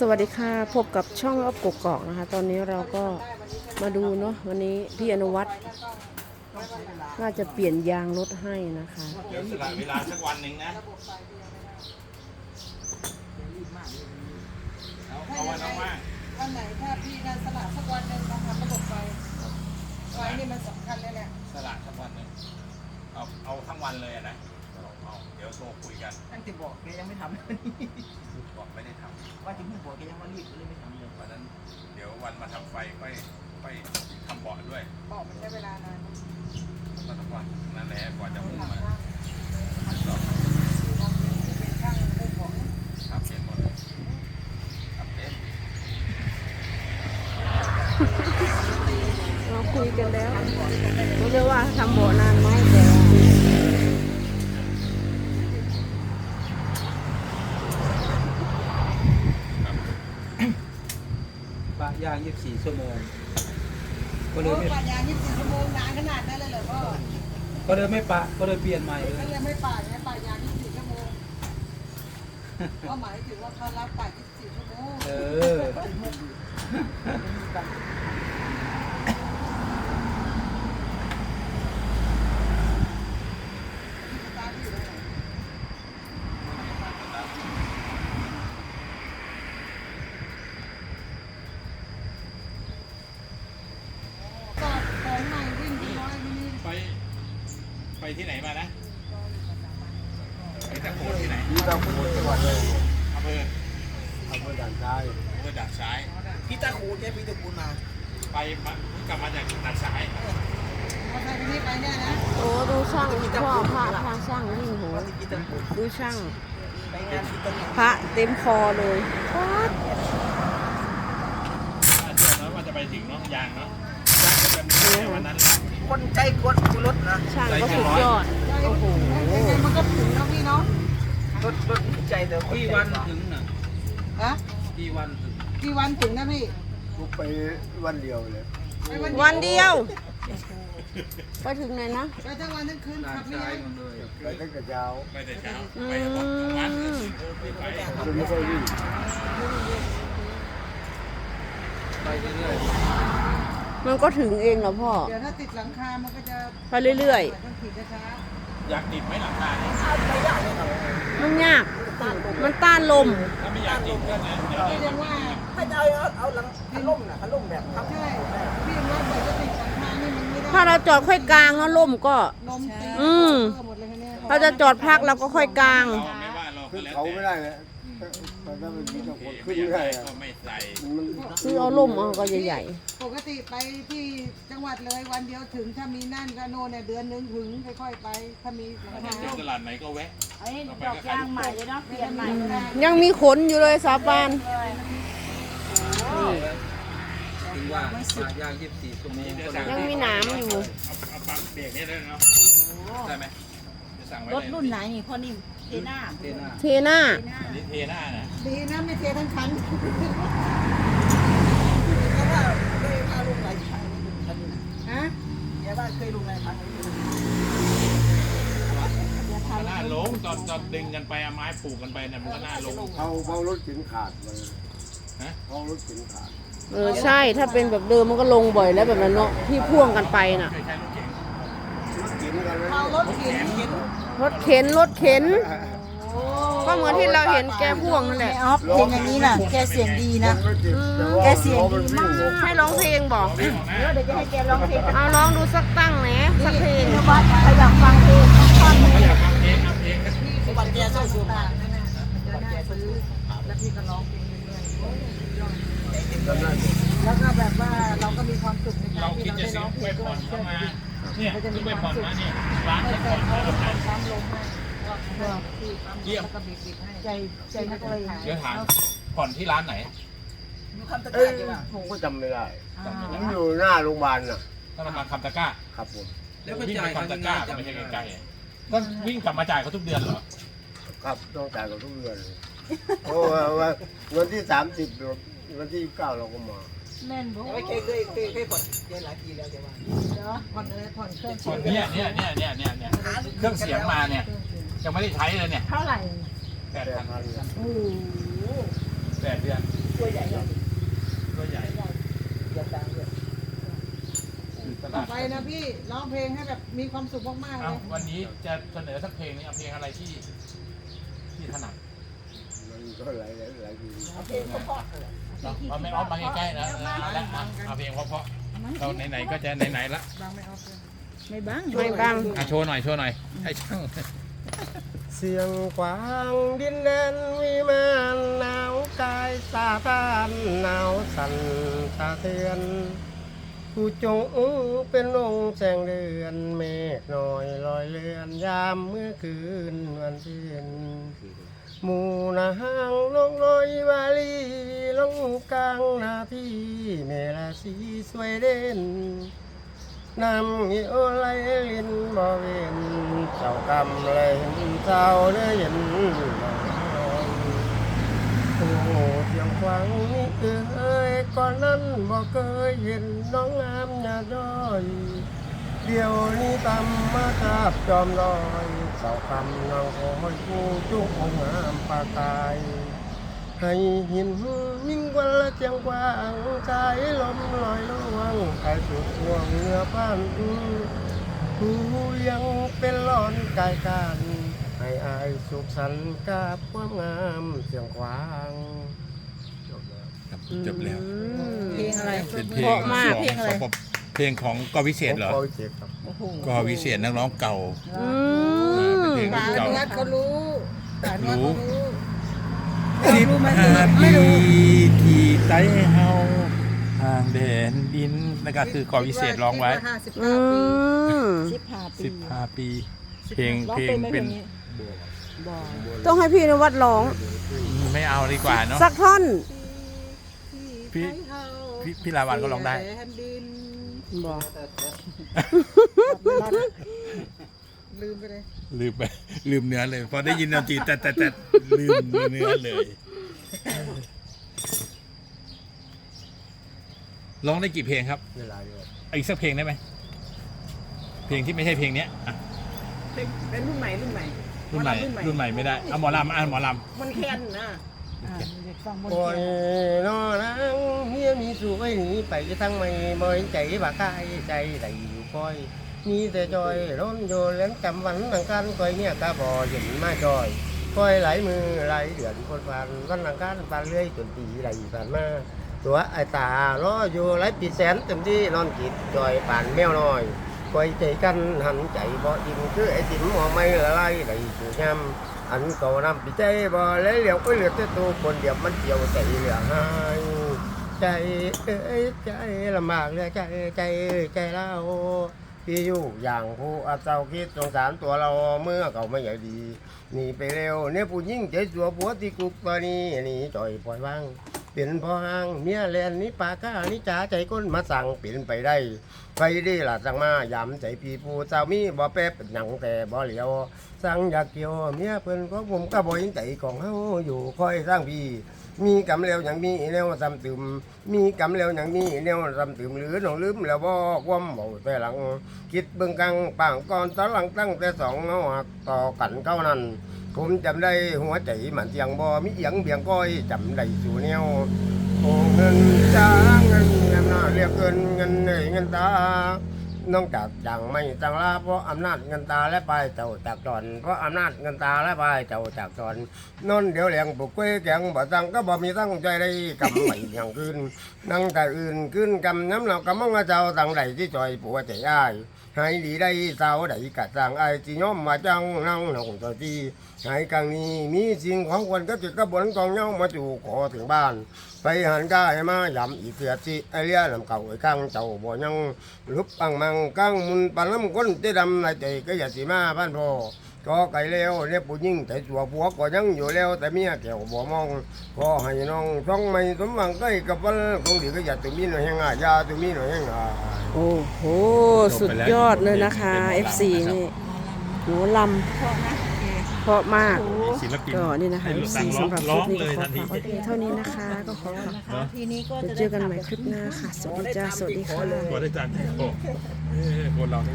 สวัสดีค่ะ พบกับช่องอัพกกอกนะคะ ตอนนี้เราก็มาดูเนาะวันนี้พี่อนุวัฒน์น่าจะเปลี่ยนยางรถให้นะคะ เดี๋ยวสละเวลาสักวันหนึ่งนะเอาเอาวันว่างวันไหนถ้าพี่นันสละสักวันหนึ่งมาทำระบบไฟไฟนี่มันสำคัญเลยแหละๆสละสักวันหนึ่งเอาเอาทั้งวันเลยอะนะ เอาเอาเดี๋ยวโทรคุยกันตั้งแต่บอกแกยังไม่ทำบอกไม่ได้ทว่าถึงบอกแกยังมารีบเลยไม่ทำเลยำวันนั้น เดี๋ยววันมาทำไฟค่อยค่อยทำเบาะด้วยบอกมันใช้เวลานานก็ทั้งวันนั่นแหละกว่าจะมุ่งหลังมาว่างทำที่เป็นช่างผู้ของทำเป็นหมดเลยทำเป็นเราคุยกันแล้วรู้เลยว่าทำโบนานไหมแต่ ปะ ย่าง 24 ชั่วโมง ก็เลโอ้ยไม่ป่ายางยี่สิบชั่วโมงนานขนาดนั้นเลยเหรอพ่อก็เลยไม่ปะ ก็เลยเปลี่ยนใหม่เลก็ยเลยไม่ป่าไงป่ายางยี่สิบชั่วโมงก็หมายถึงว่าเขารับป่ายี่สิบชั่วโมงเออ ตามอยู่เลยก็ของใหม่วิ่งน้อยนี่ ไป ไปที่ไหนมานะไปตะโกนที่ไหนนี่เราพูดจังหวัดเลยอำเภออำเภอด่านซ้ายอำเภอดักซ้ายพี่ตาคูแกพี่ตาคูมา ไปมากลับมาจากดักซ้ายมอเตอร์ไซค์ที่ไปเนี่ยนะโอ้ดูช่างพ่อพระพระช่างวิ่งโหว่าที่พี่ตาคูดูช่างไปงานพี่ตาคูพระเต็มคอเลยป๊าดเชื่อนะว่าจะไปถึงเนาะยางเนาะยางจะมีแค่วันนั้นแหละ คนใจกดรถนะช่างก็สุดยอด โอ้โหยังไงมันก็ถึงแล้วพี่เนาะรถรถใจแต่คนกี่ใจวันกว่าถึงน่ะฮะกี่วันถึงกี่วันถึงนะพี่ลูกไปวันเดียวเลยไปวันเดียว ไปถึงไหนนะ ไปทั้งวันทั้งคืนด่าขันบไม่ซ้ายได้หมดเลยไปตั้งแต่เช้าไปแต่เช้าอืไปแต่วันทุกวันมไปจนไม่ค่อยวิ่งไปเรื่อย มันก็ถึงเองเหรอพ่อ เดี๋ยวถ้าติดหลังคา มันก็จะไปเรื่อยต้องขี่ช้าอยากติดไหมหลังคาเนี่ยๆมันยาก มันต้านลม ถ้าไม่อยากติดก็เนี่ยเดี๋ยวๆเดี๋พี่ยวเรียกว่าถ้าจะเอาเอาหลังพัดลมน่ะพัดลมแบบครับใช่พี่ว่าเปิดจะติดหลังคานี่มันไม่ได้ถ้าเราจอดค่อยกลางแล้วล่มก็ ลมตีอืม เพิ่หมดเลยค่ะเนี่ย เราจะจอดพักเราก็ค่อยกลาง เราไม่ว่าเราก็ขึ้นแล้วเขาไม่แต่ได้เลย ตอนนั้นมันมีแต่คนไม่ขึ้นอยากไม่ได้ได้อะก็ไม่ใส่มันคือเอาล่มเอาก็ใหญ่ปกติไปที่จังหวัดเลยวันเดียวถึงถ้ามีนั่นก็โน่นเนี่ยเดือนนึงถึงค่อยๆไปถ้ามีหลังถ้าคาเจอตลาดไหนก็แวะไอ้ดอกยางใหม่เลยเนาะเปลี่ยนใหม่ก็ได้ๆยังมีขนอยู่เลยสาปานๆถึงว่าปะย่าง24ชั่วโมงก็เลยยังมีหนามอยู่ เอาเอาปั๊มเบรกนี่ได้เนาะได้ไหมจะสั่งไว้รถเลยรุ่นไหนนี่พ่อนิ่ม เทน่าเทน่าเทหน้าเทน่าอันนี้เทหน้านะดีนะไม่เททั้งคันเพราะว่าเคยพาลุงหลายครั้งคันนี้ฮะแกบ้านเคยลุงหลายครั้งก็น่าลงตอนตอนดึงกันไปเอาไม้ผูกกันไปเนี่ยมันก็น่าลงเขาเขารถเข็นขาดมาฮะเขารถเข็นขาดเออใช่ถ้าเป็นแบบเดิมมันก็ลงบ่อยแล้วแบบนั้นเนาะที่พ่วงกันไปน่ะ เคยใช้รถเก๋งรถเข็นกันเลยเอารถเข็นเข็น รถเข็นรถเข็น ก็เหมือนที่เราเห็นแกพ่วงนั่นแหละออฟเห็นอย่างนี้น่ะ แกเสียงดีนะไม่ติดแต่ว่าแกเสียงล้อมันดีวิ่งมาก ให้ร้องเพลงบอกวิ่งออกนะเดี๋ยวจะให้แกร้องเพลงเอาร้องดูสักตั้งแหนสักเพลงนวัดใครอยากฟังเพลงท่อนไหนอยากฟังเพลงเอาเพลงกันบัตรแกเศร้าสูงมากจะน่าซื้อแล้วพี่ก็ร้องเพลงเรื่อยๆจำได้หมดแล้วก็แบบว่าเราก็มีความสุขในกาเรารที่คิดเราจะได้ซื้ร้อองเพลไปงผ่ด้อวยน เข้ามาเนี่ยซื้อไปผ่อนมาเนี่ยร้านให้จะแฟผ่อนนเขาเขาก็เป็นขายคนซ้ำลงให้เพื่อที่ปั๊มแล้วก็บีบๆให้ใจใจนักเลงเดี๋ยวถามผ่อนที่ร้านไหนอยู่คำตะเอ้กายใช่ป่ะผมก็จำไม่ได้จำไม่ผได้มอยู่หน้าโรงพยาบาลน่ะธนาคารคำตะกร้าครับผมแล้วก็วิ่งจ่าไปยเขาคำตะยังกไงร้าก็จำไม่ไม่ใช่ได้ไกลๆก็วิ่งกลับมาจ่ายเขาทุกเดือนเหรอครับต้องจ่ายกับทุกเดือนเลยเพราะว่าวันที่สามสิบวันที่เก้าเราก็มา แม่นบ่ไม่เคยเคยเคยเคยผ่อนแกหลายปีแล้วแกว่าผ่อนอะไรผ่อนเครื่องผ่อนเนี่ยเนี่ยเนี่ยเนี่ยเนี่ยเนี่ยเครื่องเสียงมาเนี่ยยังไม่ได้ใช้เลยเนี่ยเท่าไหร่แปดแปดพันพันโอ้โหแปดเดือนแใหญ่ใหญ่ตัวใหญ่อย่าดังเลยตต่ลาอดไปนะพี่ร้องเพลงให้แบบมีความสุขมากๆเลเอ้ายวันนี้จะเสนอสักเพลงนี้เอาเพลงอะไรที่ที่ถนัดมันก็หลายหลายหลายทีเอาเพลงเพราะๆ เลยเนาะเอาไม่ออฟมาใกล้ๆนะเอาละเอาเอาเพลงเพราะๆเราไหนๆก็จะไหนๆละบางไม่ออฟเลยไม่บ้างไม่บังอะโชว์หน่อยโชว์หน่อยให้ช่างเสียงกวางดินแดนวิมานหนาวกายสาทานหนาวสั่นสะเทือนผู้จงเป็นองค์แสงเดือนเมฆน้อยลอยเลือนยามเมื่อคืนวันเพ็ญ หมูนาหางลงลอยวาลีลงกลางนาทีเมลาสีสวยเด่นนำเหี่ยวไลลินบ่เวนเจ้ากำเลยเห็นเจ้าเนื้อเย็นน้องโอ้เสียงฟังนี่เอ้ยก่อนนั้นบ่เคยเห็นน้องงามหยาด้อยเดี๋ยวนี้ตำมาทาบจอมลอย สาคำนางคอยผู้จุกองงามปากายให้หินมิ่งวันละเจียงกว้างสายลมลอยลวงไอสุดห่วงเนื้อพันผู้ยังเป็นร้อนกายกันให้อายสุขสันต์กับความงามเสียงควางจบแล้วจบแล้ว เพลงอะไร เป็นเพลเพงราะมากของเพลงอะไรของเพลงของกวิเศษเหรอขวิเศษครับโอ้โหกวิเศษนักร้องเก่า อืเป็นม เพลงป่าอเก่านุวัฒน์เขารู้ป่าอนุวัฒน์เขารู้ สิบห้าปีที่ไต้เฮาทางแดนดินนั่นก็คือกวิเศษร้องไว้ห้าสิบอืเก้าปีมสิบห้าปีสิบห้าปี เพลงร้องเพลงไหมเป็นนี้บอก ต้องให้พี่นวัดร้อง ไม่เอาดีกว่าเนาะ สักท่อน พี่พี่พี่ลาวันก็ร้องได้แผ่นดินบอก ลืมไปเลยลืมไปลืมเนื้อเลย พอได้ยินดนตรีแต่แต่แต่ลืมเนื้อเลยร้องได้กี่เพลงครับ เวลาเดียวเอาอีกสักเพลงได้ไหมเพลงที่ไม่ใช่เพลงเนี้ยอะเป็นเป็นรุ่นใหม่รุ่นใหม่รุ่นใหม่รุ่นใหม่ไม่ได้เอาหมอลำอะหมอลมันแค้นนะอ่าเด็กฟังบนโอ้ยเตียงนอนังเมียมีสวยหนีไปทั้งไม่มอยใจบากายใจไหลอยู่คอย มีแต่จอยร้อนโยเล่นจำวันหลังการคอยเนี่ยกะบอเห็นมาจอยคอยไหลมือไหลเดือนคนฟันวันหลังการฟันเรื่อยจนปีไหลผ่านมาตัวไอตาล้ออยู่ไหลปีแสนเต็มที่นอนจิตจอยป่านแมวน้อยคอยใจกันหันใจบ่อิ่มคือไอติ๋มหมอไม่ละลายไหลสู่ยำอันเก่านำปีใจบ่แล้วเหลียวก็เหลือแต่ตัวคนเดียวมันเกี่ยวใจเหลือหายใจเอ้ยใจลำบากเหลยใจใจใจเรา พี่อยู่อย่างผู้อาเจ้าคิดสงสารตัวเราเมื่อเขาไม่ใหญ่ดีหนีไปเร็วเนี่ยผู้ยิ่งใจสัวผัวที่กุกตอนนี้หนีจ่อยปล่อยวางเป็นพ่อห้างเมียแลนนี่ปาก้านี่จ๋าใจก้นมาสั่งเปลี่ยนไปได้ไปดีล่ะสั่งมายำใจพี่ผู้เจ้ามีบ่แป๊บหนังแต่บ่เหลียวสั่งอยากเกี่ยวเมียเพิ่นก็ผมก็บ่ยิงใจของเฮาอยู่คอยสร้างพี่ มีกำแล้วอย่างมีแนวซ้ำตึม มีกำแล้วอย่างมีแนวซ้ำตึมหรือหนองลืมแล้วบ่ความเบาแต่หลัง คิดเบิ่งกังป่างก่อนตอนหลังตั้งแต่สองเงาหักต่อกันเก้านั้นผมจำได้หัวใจมันเสียงบ่มีเอียงเบียงก้อยจำได้สู่แนวโอ้เงินจ้าเงินเงินหน้าเรียกเงินเงินเนเงินตา นอกจากจังไม่จังลาเพราะอำนาจเงินตาและปเจ้าจากตอนเพราะอำนาจเงินตาและปเจ้าจากตอนนอนเดี๋ยวเลี้ยงปุกเก้แกงบ่ตังก็บ่มีตั้งใจได้กำไม่อย่างคืนนั่งแต่อื่นขึ้นกำน้ำเรากำมองาเจ้าตังใดที่จอยปัวใจอ้ายให้ดีได้เจ้าใดกะจังไอ้ที่ย่อมมาจังนั่งหนองตัวที่ ให้กังนี้มีสิ่งของควรก็จะกระบวนกองเงามาจู่ขอถึงบ้าน ไปหันกายมายำอีเสียสิไอเลียลำเก่าไอ้ข้างเจ้าบ่ยังลุบปังมังกังมุนปันลำก้นเตดำในใจก็อย่าสีมาบ้านพ่อก็ไก่เลี้ยวเนี่ยผู้หญิงแต่สัวผัวก็ยังอยู่แล้วแต่เมียแก้วบ่มองก็ให้น้องท้องไม่สมหวังใกล้กับวันคงดีก็อย่าตุมีหน่อยแห้งอะยาตุมีหน่อยแห้งอะโอ้โหสุดยอดเลยนะคะ FC นี่หนูลำ เพราะมากำศิลปินก็นี่นะคะให้ FC สั่งร้องสำหรับคร้ลิอปงนี้เลก็ยขอทันทีฝากไว้เพียงเท่านี้นะคะก็ขอนะคะทีนี้ก็เดี๋ยวจะเจอกันใหม่คลิปหน้าค่ะ สวัสดีจ้าสวัสดีค่ะพอได้จานที่โอ้เอ้ยคนเรานี่